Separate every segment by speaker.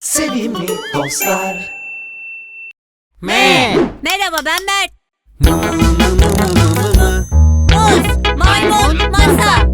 Speaker 1: Sevimli dostlar.
Speaker 2: Me.
Speaker 3: Merhaba ben Mert. Muz, maymun, masa.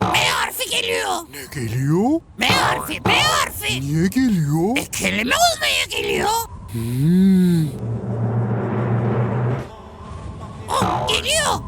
Speaker 4: M harfi geliyor.
Speaker 5: Ne geliyor?
Speaker 4: M harfi, M harfi.
Speaker 5: Niye geliyor?
Speaker 4: E, kelime olmaya geliyor.
Speaker 5: Hmm.
Speaker 4: Oh, geliyor.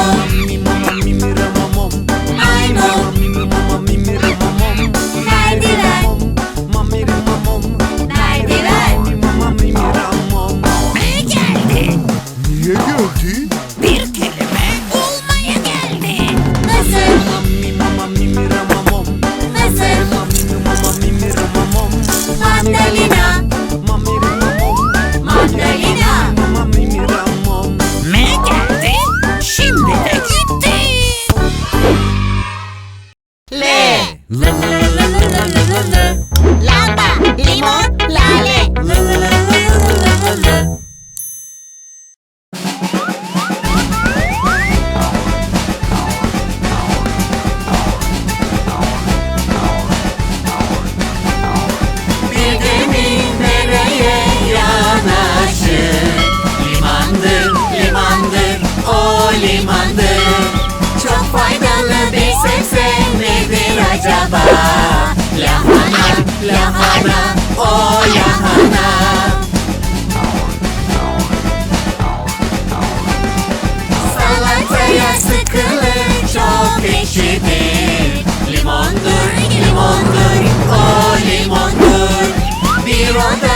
Speaker 3: Oh.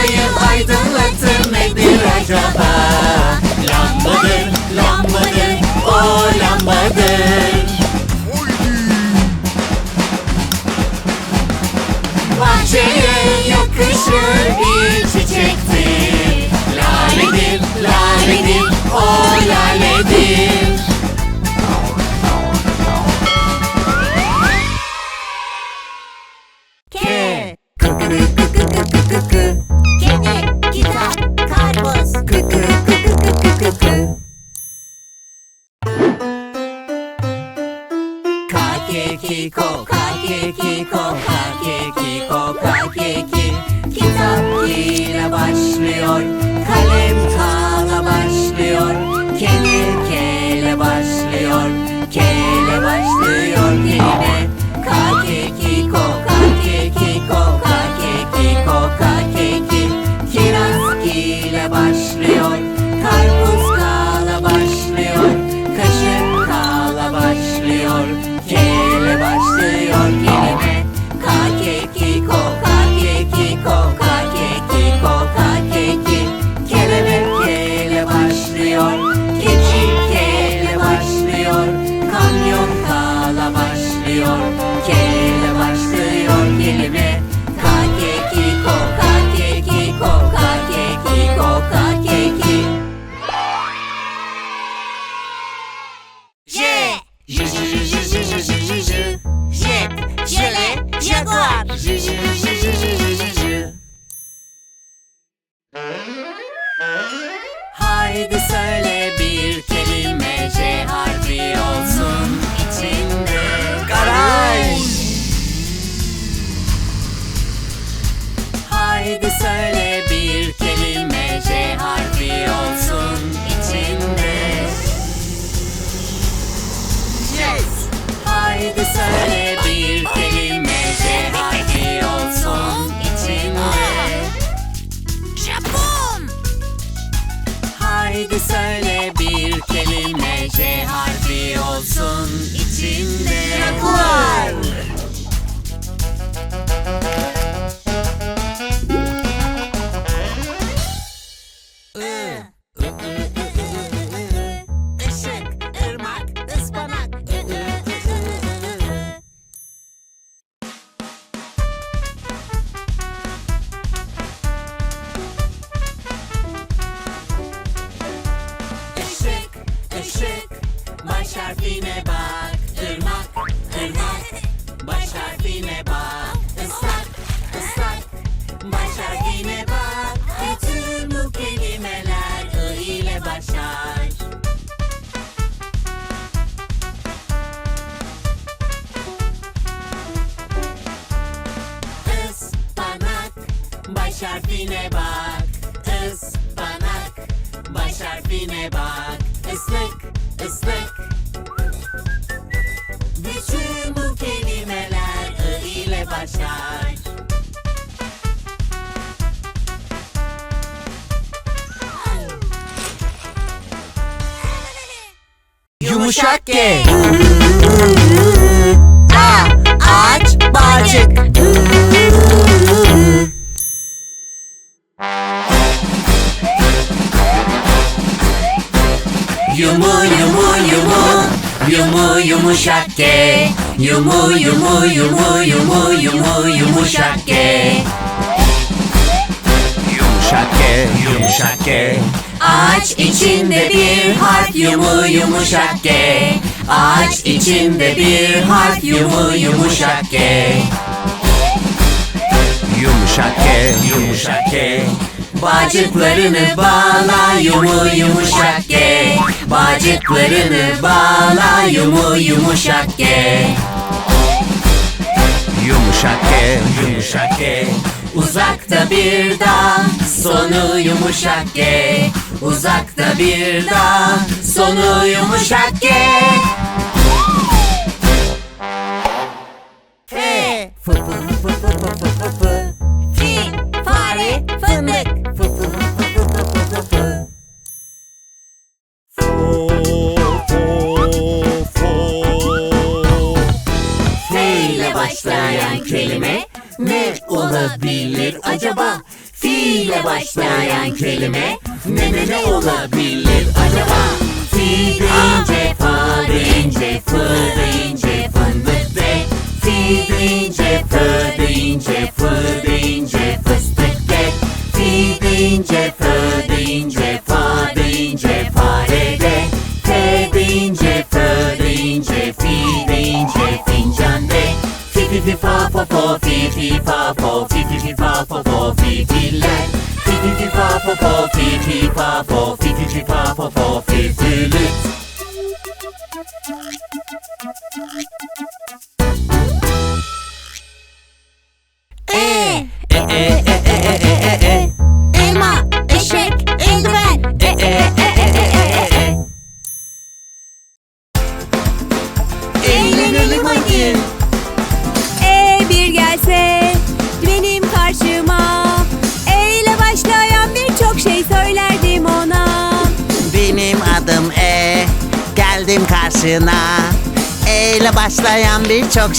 Speaker 3: Odayı aydınlatır nedir acaba? Lambadır, lambadır, o lambadır. Bahçeye yakışır bir çiçektir. Laledir, laledir, o laledir. K. Kı kı kı kı kı harfine bak ırmak ırmak Baş harfine bak ıslak ıslak. Baş harfine bak Bütün bu kelimeler I ile başlar. Baş harfine bak. Ispanak Baş harfine bak. Islık ıslık
Speaker 2: Yumuşak G.
Speaker 3: A ağaç bağcık Yumu yumu yumu Yumu yumuşak ge Yumu yumu yumu yumu yumu yumuşak ge
Speaker 2: Yumuşak G. Yumuşak G.
Speaker 3: Ağaç içinde bir harf yumu yumuşak ge Ağaç içinde bir harf yumu yumuşak ge
Speaker 2: Yumuşak G. Yumuşak G.
Speaker 3: Bağcıklarını bağla yumu yumuşak ge Bağcıklarını bağla yumu yumuşak ge
Speaker 2: Yumuşak G. Yumuşak G.
Speaker 3: Uzakta bir dağ sonu yumuşak ge Uzakta bir dağ sonu yumuşak ge F Fı fı fı fı fı fı fı fare fındık Fı fı fı fı fı fı fı fı F ile başlayan kelime ne olabilir acaba? Fi ile başlayan kelime ne olabilir?
Speaker 6: Both.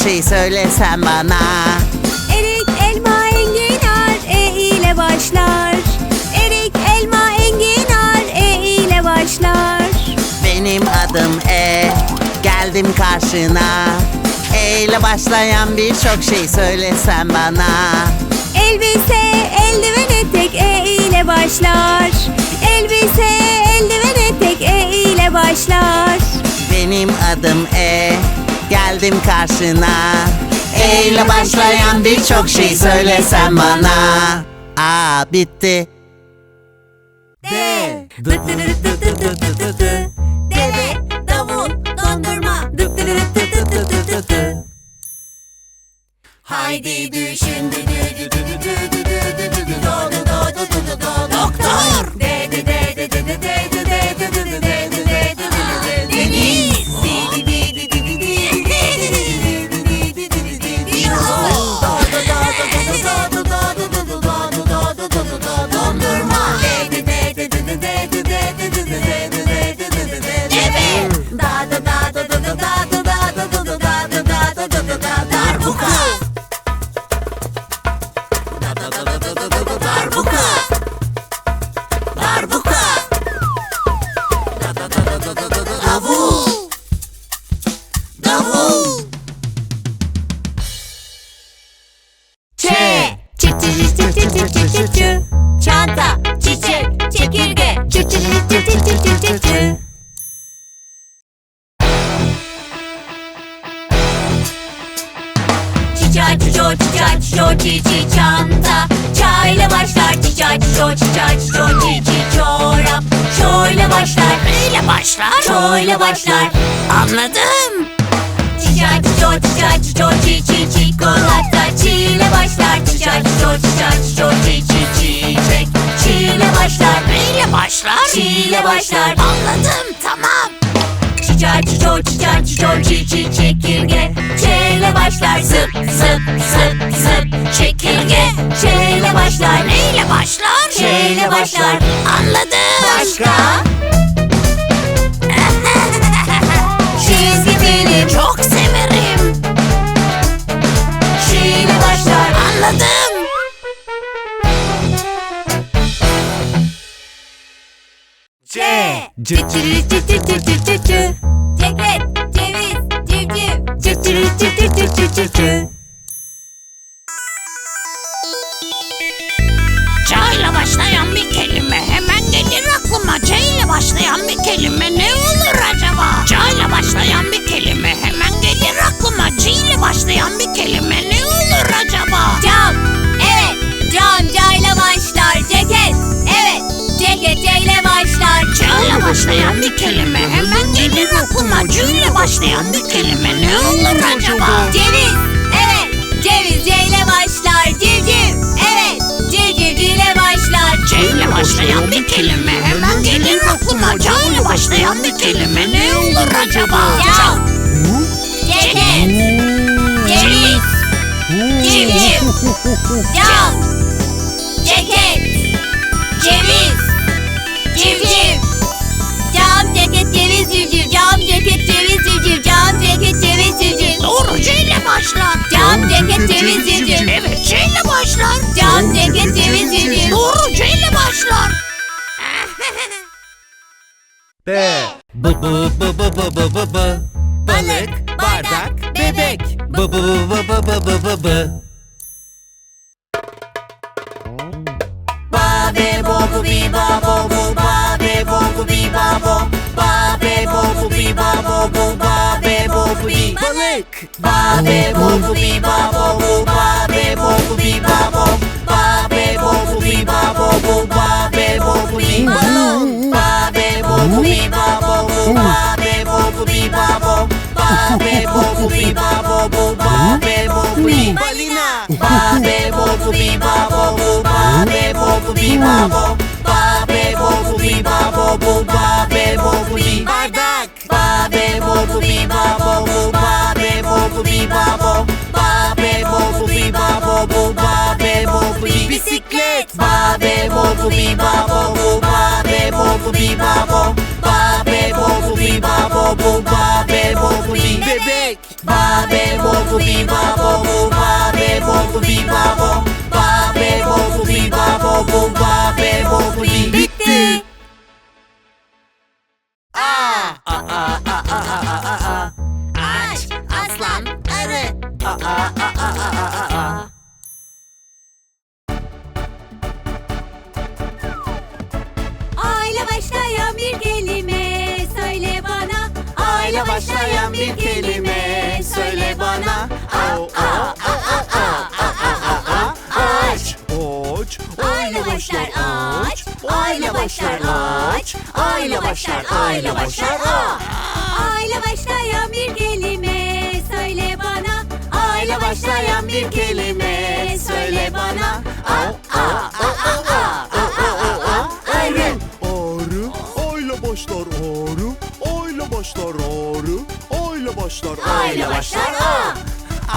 Speaker 6: Şey
Speaker 7: söylesen bana.
Speaker 6: Erik, elma, enginar E ile başlar. Erik, elma, enginar E ile başlar.
Speaker 7: Benim adım E Geldim karşına. E ile başlayan birçok şey söylesen bana.
Speaker 6: Elbise, eldiven, etek E ile başlar. Elbise, eldiven, etek E ile başlar.
Speaker 7: Benim adım E Geldim karşına E ile başlayan birçok şey söylesen bana Aa bitti
Speaker 3: D dıt dıt dıt dıt dıt dıt dıt dıt. Deve, davul, dondurma dıt dıt dıt dıt dıt dıt dıt dıt. Haydi düşün dü dü dü dü dü dü dü dü dü dü dü do do do do do do do do. Doktor de de de de de de de başlar? Çoyla başlar
Speaker 4: Anladım.
Speaker 3: Çiçak çiço çiçak çiço çiçi çikolata Çiğle başlar çiçak çiço çiçak çiço çiçi çiçek Çiğle başlar
Speaker 4: Neyle başlar?
Speaker 3: Çiğle başlar
Speaker 4: Anladım tamam.
Speaker 3: Çiçak çiço çiçak çiço çiçi çekirge Çeyle başlar zıp zıp zıp zıp Çekirge Çeyle başlar
Speaker 4: Neyle başlar?
Speaker 3: Çeyle başlar
Speaker 4: Anladım.
Speaker 3: Başka chit
Speaker 4: chit chit başlayan bir kelime. Hemen gelir aklıma. C ile başlayan bir kelime. Ne olur acaba?
Speaker 3: Cam Ceket Ceviz Civciv Cam Ceket. Ceviz. Civciv. Cam ceket ceviz civciv. Cam ceket ceviz civciv. Cam ceket ceviz civciv.
Speaker 4: Doğru C ile başlar.
Speaker 3: Cam ceket ceviz civciv.
Speaker 4: Evet C ile başlar.
Speaker 3: Cam ceket
Speaker 4: arkadaşlar.
Speaker 1: B.
Speaker 3: Bu bu bu bu bu bu bu bu. Balık, bardak, bebek. Bu bu bu bu bu bu bu bu. Ba be bo bu bi ba bo bu ba be bo bu bi ba bo. Ba be bo bu bi ba bo bu ba be bo bu bi.
Speaker 1: Balık.
Speaker 3: Ba be bo bu bi ba bo bu Mami. Balina.
Speaker 1: Babe
Speaker 4: bobu. Babe bobu
Speaker 6: Aile başlayan bir kelime söyle bana.
Speaker 3: Aile başlayan bir kelime söyle bana A a a a a a a a Ağaç
Speaker 5: Ağaç
Speaker 6: Aile başlar ağaç. Aile başlar ağaç. Aile başlar aile başlar a. Aile başlayan başlayan bir kelime söyle bana. A a a a a a a a Arı.
Speaker 5: Arı Ayla başlar arı Ayla başlar arı Ayla başlar
Speaker 3: Aile başlar a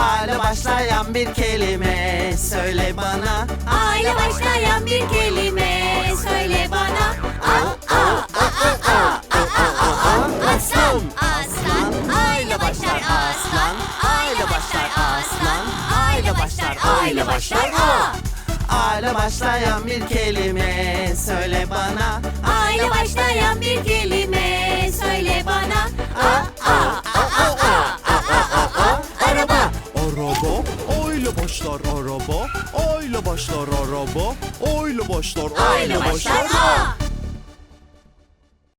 Speaker 7: Aile başlayan bir kelime söyle bana.
Speaker 6: Aile başlayan bir kelime söyle bana. A a a a a a a a Aslan. Aslan. Aile başlar aslan. Aile başlar aslan. Aile başlar aile başlar a.
Speaker 7: Aile başlayan bir kelime söyle bana.
Speaker 6: Aile başlayan bir kelime söyle bana. A a a a a a a a Araba.
Speaker 5: Araba Ayla başlar araba Ayla başlar araba Ayla başlar
Speaker 3: Aile başlar a